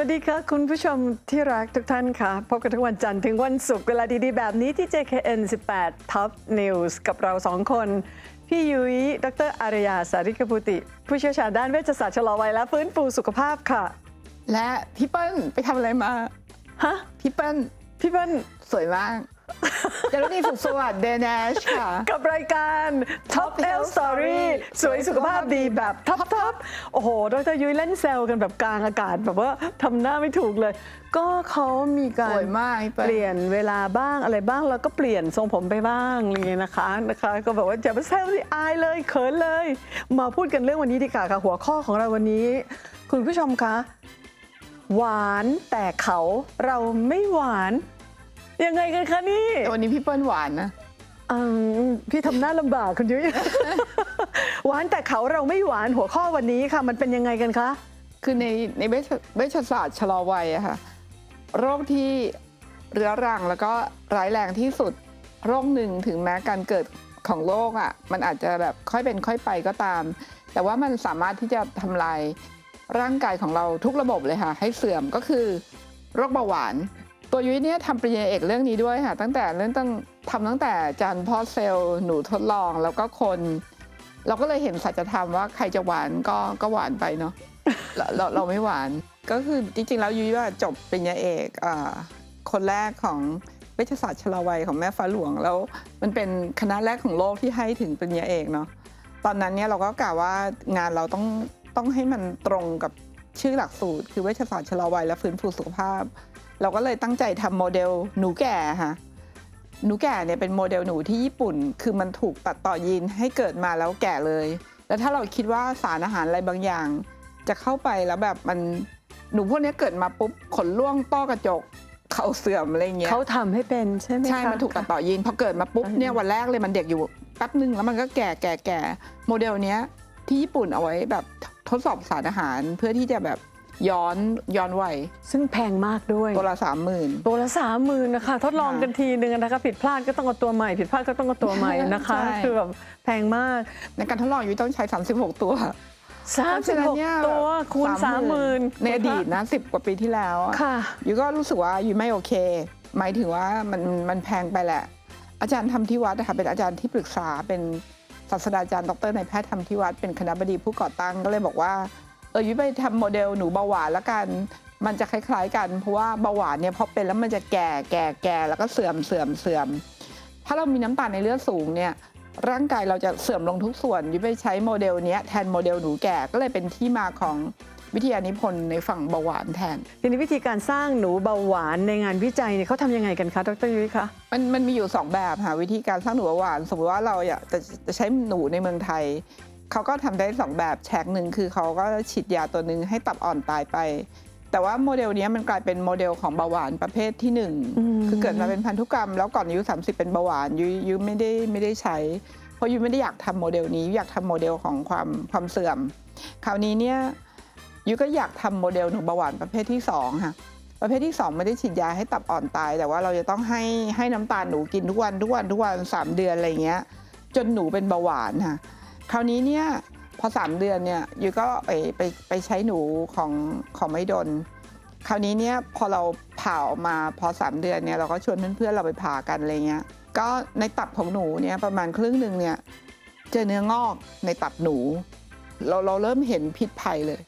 วัสดีค่ะ คุณผู้ชมที่รักทุกท่านค่ะ พบกันทุกวันจันทร์ถึงวันศุกร์เวลาดี ๆ แบบนี้ที่ JKN 18 Top News กับเราสองคน พี่ยุ้ย ดรอารยา สาริกพุติ ผู้เชี่ยวชาญด้านเวชศาสตร์ชะลอวัยและฟื้นฟูสุขภาพค่ะ และพี่เปิ้ลไปทำอะไรมา ฮะ พี่เปิ้ลพี่เปิ้ลสวยมาก จารุณีสุขสวัสดิ์เดนชค่ะ กับรายการ Top Health Story สวยสุขภาพดีแบบท็อปทอปโอ้โห ดรยุ้ยเล่นแซวกันแบบกลางอากาศแบบว่าทำหน้าไม่ถูกเลย ก็เขามีกาสรวยมากพี่เปิ้ลเปลี่ยนเวลาบ้างอะไรบ้าง แล้วก็เปลี่ยนทรงผมไปบ้างอะไรอย่างเงี้ยนะคะนะคะ ก็แบบว่าอย่าไปแซวที่อายเลยเขินเลย มาพูดกันเรื่องวันนี้ดีกว่าค่ะหัวข้อของเราวันนี้ คุณผู้ชมคะ หวานแต่เขาเราไม่หวาน ยังไงกันคะนี่แต่วันนี้พี่เปิ้ลหวานนะ อืมพี่ทำหน้าลำบากคุณยุ้ย หวานแต่เขาเราไม่หวานหัวข้อวันนี้ค่ะ มันเป็นยังไงกันคะ คือในในเวชเวชศาสตร์ชะลอวัยอะค่ะ โรคที่เรื้อรังแล้วก็ร้ายแรงที่สุด โรคหนึ่งถึงแม้การเกิดของโรคอะมันอาจจะแบบค่อยเป็นค่อยไปก็ตาม แต่ว่ามันสามารถที่จะทำลายร่างกายของเราทุกระบบเลยค่ะ ให้เสื่อมก็คือ โรคเบาหวาน ตัวยุ้ยเนี่ยทำปริญญาเอกเรื่องนี้ด้วยค่ะ ตั้งแต่เรื่องตั้งทำตั้งแต่จานพ่อเซลล์หนูทดลองแล้วก็คน เราก็เลยเห็นสัจธรรมว่าใครจะหวานก็ก็หวานไปเนาะเราเราเราไม่หวานก็คือจริงๆแล้วยุ้ยว่าจบปริญญาเอกอ่าคนแรกของเวชศาสตร์ชะลอวัยของแม่ฟ้าหลวงแล้ว มันเป็นคณะแรกของโลกที่ให้ถึงปริญญาเอกเนาะตอนนั้นเนี่ยเราก็กล่าวว่างานเราต้องต้องให้มันตรงกับชื่อหลักสูตร คือเวชศาสตร์ชะลอวัยและฟื้นฟูสุขภาพ เราก็เลยตั้งใจทำโมเดลหนูแก่ค่ะหนูแก่เนี่ยเป็นโมเดลหนูที่ญี่ปุ่น คือมันถูกตัดต่อยีนให้เกิดมาแล้วแก่เลย แล้วถ้าเราคิดว่าสารอาหารอะไรบางอย่าง จะเข้าไปแล้วแบบมันหนูพวกเนี้ยเกิดมาปุ๊บขนร่วงต้อกระจกเขาเสื่อมอะไรเงี้ยเขาทำให้เป็นใช่ไหมคะใช่ มันถูกตัดต่อยีนพอเกิดมาปุ๊บอืมเนี่ยวันแรกเลยมันเด็กอยู่แป๊บหนึ่งแล้วมันก็แก่แก่แก่โมเดลเนี้ยที่ญี่ปุ่นเอาไว้แบบทดสอบสารอาหารเพื่อที่จะแบบ ย้อนย้อนวัยซึ่งแพงมากด้วย ตัวละสามหมื่น ตัวละสามหมื่นนะคะ ทดลองกันทีนึงนะคะ ผิดพลาดก็ต้องเอาตัวใหม่ ผิดพลาดก็ต้องเอาตัวใหม่นะคะ ใช่ คือแบบแพงมาก ในการทดลองอยู่ต้องใช้ 36 ตัว สามสิบหกตัวคูณสามหมื่นในอดีตนะสิบกว่าปีที่แล้วอะค่ะยูก็รู้สึกว่ายูไม่โอเค หมายถึงว่ามันมันแพงไปแหละ อาจารย์ทำที่วัดนะคะเป็นอาจารย์ที่ปรึกษาเป็นศาสตราจารย์ดรนายแพทย์ทำที่วัดเป็นคณะบดีผู้ก่อตั้งก็เลยบอกว่า เออยูไปทำโมเดลหนูเบาหวานละกัน มันจะคล้ายๆกันเพราะว่าเบาหวานเนี่ยพอเป็นแล้วมันจะแก่แก่แก่แล้วก็เสื่อมเสื่อมเสื่อม ถ้าเรามีน้ำตาลในเลือดสูงเนี่ยร่างกายเราจะเสื่อมลงทุกส่วนยูไปใช้โมเดลเนี้ยแทนโมเดลหนูแก่ก็เลยเป็นที่มาของวิทยานิพนธ์ในฝั่งเบาหวานแทน ทีนี้วิธีการสร้างหนูเบาหวานในงานวิจัยเนี่ยเขาทำยังไงกันคะ ดรยุ้ยคะ มันมันมีอยู่ 2 แบบค่ะวิธีการสร้างหนูเบาหวาน สมมติว่าเราอยากจะจะใช้หนูในเมืองไทย เขาก็ทำได้ 2 แบบแฉกหนึ่งคือเขาก็ฉีดยาตัวหนึ่งให้ตับอ่อนตายไป แต่ว่าโมเดลเนี้ยมันกลายเป็นโมเดลของเบาหวานประเภทที่อืม1คือเกิดมาเป็นพันธุกรรม แล้วก่อนอายุ30 เป็นเบาหวานยุยุไม่ได้ไม่ได้ใช้ เพราะยุไม่ได้อยากทำโมเดลนี้อยากทำโมเดลของความความเสื่อม คราวนี้เนี่ยยุก็อยากทำโมเดลหนูเบาหวานประเภทที่สองค่ะประเภทที่ 2 ไม่ได้ฉีดยาให้ตับอ่อนตาย แต่ว่าเราจะต้องให้ให้น้ำตาลหนูกินทุกวันทุกวันทุกวันสามเดือนอะไรเงี้ยจนหนูเป็นเบาหวานค่ะ คราวนี้เนี่ยพอ 3 เดือนเนี่ยยูก็ไปไปไปใช้หนูของของไม่ดน คราวนี้เนี่ยพอเราผ่าออกมาพอ 3 เดือนเนี่ยเราก็ชวนเพื่อนๆเราไปผ่ากันอะไรเงี้ยก็ในตับของหนูเนี่ยประมาณครึ่งหนึ่งเนี่ยเจอเนื้องอกในตับหนู เราเราเริ่มเห็นพิษภัยเลย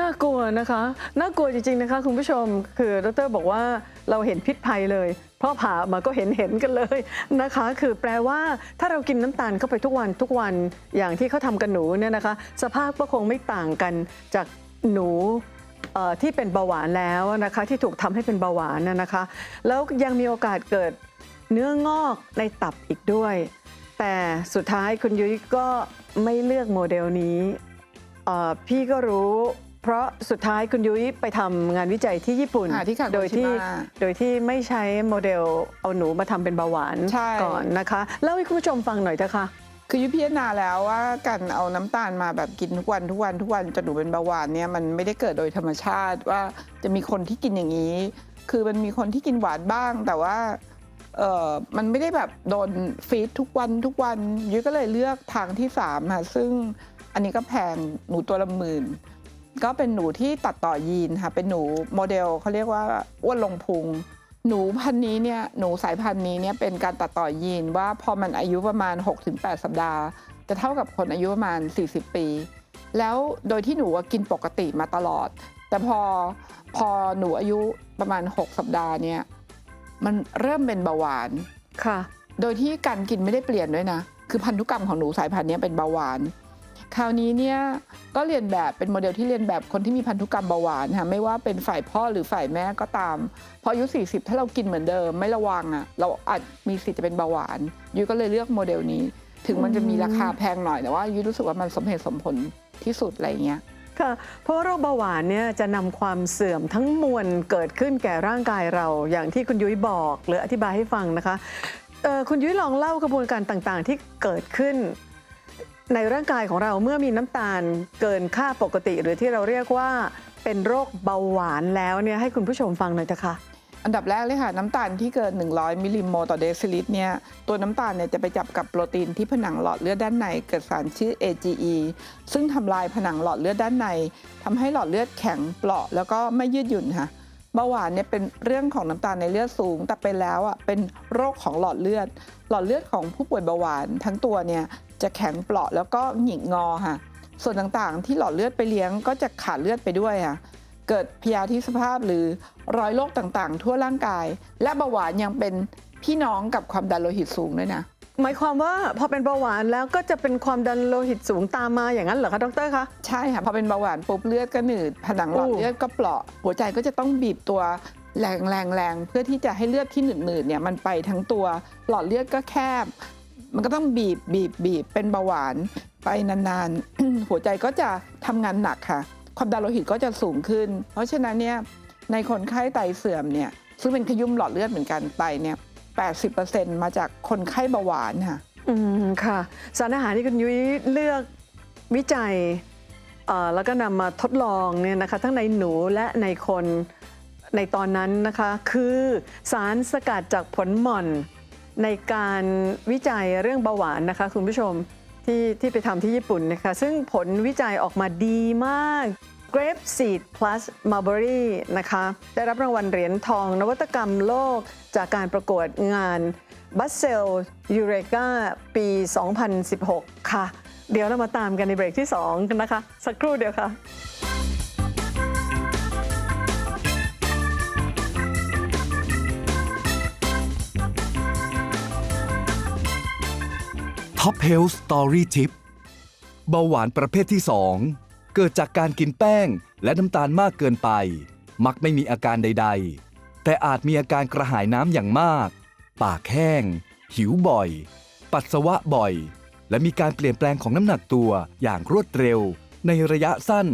น่ากลัวนะคะ น่ากลัวจริง ๆ นะคะ คุณผู้ชม คือดรบอกว่าเราเห็นพิษภัยเลย เพราะผ่ามาก็เห็นเห็นกันเลยนะคะ คือแปลว่าถ้าเรากินน้ำตาลเข้าไปทุกวันทุกวันอย่างที่เขาทำกันหนูเนี่ยนะคะ สภาพก็คงไม่ต่างกันจากหนูที่เป็นเบาหวานแล้วนะคะที่ถูกทำให้เป็นเบาหวานนะคะ แล้วยังมีโอกาสเกิดเนื้องอกในตับอีกด้วย แต่สุดท้ายคุณยุ้ยก็ไม่เลือกโมเดลนี้พี่ก็รู้ เพราะสุดท้ายคุณยุ้ยไปทำงานวิจัยที่ญี่ปุ่น อ่าที่ Kagoshima โดยที่โดยที่ไม่ใช้โมเดลเอาหนูมาทำเป็นเบาหวานใช่ ก่อนนะคะเล่าให้คุณผู้ชมฟังหน่อยเถอะค่ะ คือยุพิจารณาแล้วว่าการเอาน้ำตาลมาแบบกินทุกวันทุกวันทุกวันจนหนูเป็นเบาหวานเนี่ยมันไม่ได้เกิดโดยธรรมชาติว่าจะมีคนที่กินอย่างนี้ คือมันมีคนที่กินหวานบ้าง แต่ว่าเออมันไม่ได้แบบโดนฟีดทุกวันทุกวันยุ้ยก็เลยเลือกทางที่สามค่ะซึ่งอันนี้ก็แพงหนูตัวละหมื่น ก็เป็นหนูที่ตัดต่อยีนค่ะ เป็นหนูโมเดลเขาเรียกว่าอ้วนลงพุง หนูพันธุ์นี้เนี่ยหนูสายพันธุ์นี้เนี่ยเป็นการตัดต่อยีนว่าพอมันอายุประมาณ 6-8 สัปดาห์ จะเท่ากับคนอายุประมาณ 40 ปี แล้วโดยที่หนูอะกินปกติมาตลอด แต่พอพอหนูอายุประมาณ 6 สัปดาห์เนี่ยมันเริ่มเป็นเบาหวานค่ะ โดยที่การกินไม่ได้เปลี่ยนด้วยนะ คือพันธุกรรมของหนูสายพันธุ์เนี้ยเป็นเบาหวาน คราวนี้เนี่ยก็เรียนแบบเป็นโมเดลที่เรียนแบบคนที่มีพันธุกรรมเบาหวานค่ะไม่ว่าเป็นฝ่ายพ่อหรือฝ่ายแม่ก็ตาม พออายุ 40 ถ้าเรากินเหมือนเดิม ไม่ระวังอะเราอาจมีสิทธิ์จะเป็นเบาหวานยุ้ยก็เลยเลือกโมเดลนี้ ถึงมันจะมีราคาแพงหน่อยแต่ว่ายุ้ยรู้สึกว่ามันสมเหตุสมผลที่สุดอะไรเงี้ยค่ะเพราะโรคเบาหวานเนี่ยจะนำความเสื่อมทั้งมวลเกิดขึ้นแก่ร่างกายเรา อย่างที่คุณยุ้ยบอกหรืออธิบายให้ฟังนะคะคุณยุ้ยลองเล่ากระบวนการต่างๆ ที่เกิดขึ้น ในร่างกายของเราเมื่อมีน้ำตาลเกินค่าปกติ หรือที่เราเรียกว่าเป็นโรคเบาหวานแล้วเนี่ยให้คุณผู้ชมฟังหน่อยเถอะค่ะ อันดับแรกเลยค่ะ น้ำตาลที่เกิน 100 มิลลิโมลต่อเดซิลิตรเนี่ยตัวน้ำตาลเนี่ยจะไปจับกับโปรตีนที่ผนังหลอดเลือดด้านในเกิดสารชื่อ AGE ซึ่งทำลายผนังหลอดเลือดด้านในทำให้หลอดเลือดแข็งเปราะแล้วก็ไม่ยืดหยุ่นค่ะเบาหวานเนี่ยเป็นเรื่องของน้ำตาลในเลือดสูง แต่เป็นแล้วอะเป็นโรคของหลอดเลือด หลอดเลือดของผู้ป่วยเบาหวานทั้งตัวเนี่ย จะแข็งเปราะแล้วก็หงิกงอค่ะ ส่วนต่างๆ ที่หลอดเลือดไปเลี้ยงก็จะขาดเลือดไปด้วยค่ะ เกิดพยาธิสภาพหรือรอยโรคต่างๆ ทั่วร่างกาย และเบาหวานยังเป็นพี่น้องกับความดันโลหิตสูงด้วยนะหมายความว่าพอเป็นเบาหวานแล้วก็จะเป็นความดันโลหิตสูงตามมาอย่างนั้นเหรอคะดรคะใช่ค่ะพอเป็นเบาหวานปุ๊บเลือดก็หนืดผนังหลอดอู้เลือดก็เปราะหัวใจก็จะต้องบีบตัวแรงแรงแรงเพื่อที่จะให้เลือดที่หนืดหนืดๆเนี่ยมันไปทั้งตัวหลอดเลือดก็แคบ มันก็ต้องบีบบีบบีบเป็นเบาหวานไปนานๆ หัวใจก็จะทำงานหนักค่ะ ความดันโลหิตก็จะสูงขึ้น เพราะฉะนั้นเนี่ยในคนไข้ไตเสื่อมเนี่ยซึ่งเป็นขยุ่มหลอดเลือดเหมือนกันไตเนี่ย80%มาจากคนไข้เบาหวานค่ะ อืมค่ะ สารอาหารที่คุณยุ้ยเลือกวิจัยแล้วก็นำมาทดลองเนี่ยนะคะ ทั้งในหนูและในคนในตอนนั้นนะคะ คือสารสกัดจากผลหม่อน ในการวิจัยเรื่องเบาหวานนะคะคุณผู้ชมที่ที่ไปทำที่ญี่ปุ่นนะคะซึ่งผลวิจัยออกมาดีมาก Grape Seed Plus Mulberry นะคะ ได้รับรางวัลเหรียญทองนวัตกรรมโลกจากการประกวดงานบัสเซลยูเรกาปี 2016 ค่ะ เดี๋ยวเรามาตามกันในเบรกที่ 2 กันนะคะ สักครู่เดียวค่ะ ท็อปเฮลส์สตอรี่ทิปเบาหวานประเภทที่ 2 เกิดจากการกินแป้งและน้ำตาลมากเกินไป มักไม่มีอาการใด ๆ แต่อาจมีอาการกระหายน้ำอย่างมาก ปากแห้ง หิวบ่อย ปัสสาวะบ่อย และมีการเปลี่ยนแปลงของน้ำหนักตัวอย่างรวดเร็ว ในระยะสั้น